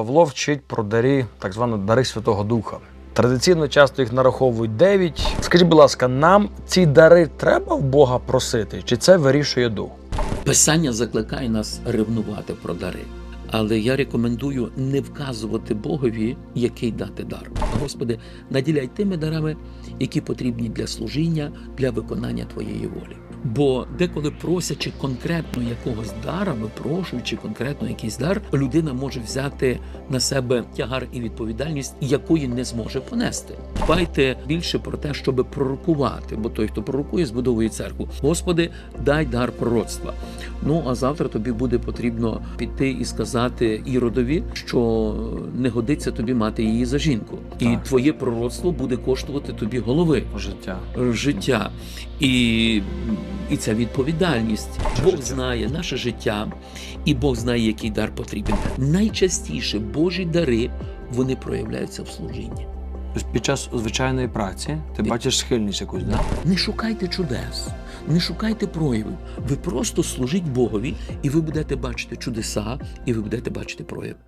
Павло вчить про дарі, так звані дари Святого Духа. Традиційно часто їх нараховують 9. Скажіть, будь ласка, нам ці дари треба в Бога просити, чи це вирішує дух? Писання закликає нас ревнувати про дари. Але я рекомендую не вказувати Богові, який дати дар. Господи, наділяй тими дарами, які потрібні для служіння, для виконання Твоєї волі. Бо деколи просячи конкретно якогось дара, випрошуючи конкретно якийсь дар, людина може взяти на себе тягар і відповідальність, якої не зможе понести. Дбайте більше про те, щоб пророкувати, бо той, хто пророкує, збудовує церкву. Господи, дай дар пророцтва. Ну а завтра тобі буде потрібно піти і сказати Іродові, що не годиться тобі мати її за жінку, і Так. твоє пророцтво буде коштувати тобі голови Життя. життя. І, і ця відповідальність. Бог життя. знає наше життя, і Бог знає, який дар потрібен. Найчастіше Божі дари вони проявляються в служінні. Під час звичайної праці ти Ти- бачиш схильність якусь, да? Не шукайте чудес, не шукайте проявів. Ви просто служіть Богові, і ви будете бачити чудеса, і ви будете бачити прояви.